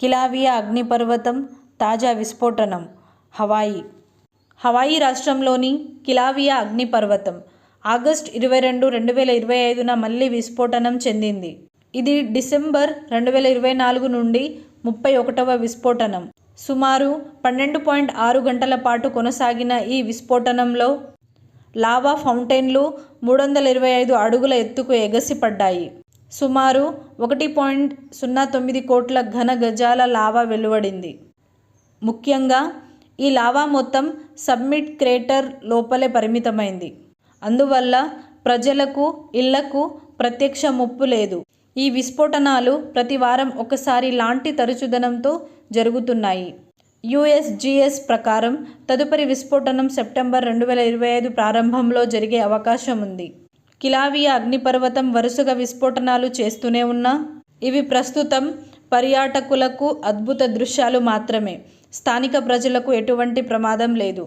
Kilauea అగ్నిపర్వతం తాజా విస్ఫోటనం హవాయి. హవాయి రాష్ట్రంలోని కిలావియా అగ్నిపర్వతం ఆగస్ట్ ఇరవై రెండు రెండు వేల ఇరవై ఐదున మళ్ళీ విస్ఫోటనం చెందింది. ఇది డిసెంబర్ రెండు వేల ఇరవై నాలుగు నుండి ముప్పై ఒకటవ విస్ఫోటనం. సుమారు పన్నెండు పాయింట్ ఆరు గంటల పాటు కొనసాగిన ఈ విస్ఫోటనంలో లావా ఫౌంటైన్లు మూడు వందల ఇరవై ఐదు అడుగుల ఎత్తుకు ఎగసిపడ్డాయి. సుమారు ఒకటి పాయింట్ సున్నా తొమ్మిది కోట్ల ఘన గజాల లావా వెలువడింది. ముఖ్యంగా ఈ లావా మొత్తం సబ్మిట్ క్రేటర్ లోపలే పరిమితమైంది. అందువల్ల ప్రజలకు ఇళ్ళకు ప్రత్యక్ష ముప్పు లేదు. ఈ విస్ఫోటనాలు ప్రతి వారం ఒకసారి లాంటి తరచుదనంతో జరుగుతున్నాయి. యుఎస్జిఎస్ ప్రకారం తదుపరి విస్ఫోటనం సెప్టెంబర్ రెండు వేల ఇరవై ఐదు ప్రారంభంలో జరిగే అవకాశం ఉంది. కిలావియా అగ్నిపర్వతం వరుసగా విస్ఫోటనాలు చేస్తూనే ఉన్నా ఇవి ప్రస్తుతం పర్యాటకులకు అద్భుత దృశ్యాలు మాత్రమే. స్థానిక ప్రజలకు ఎటువంటి ప్రమాదం లేదు.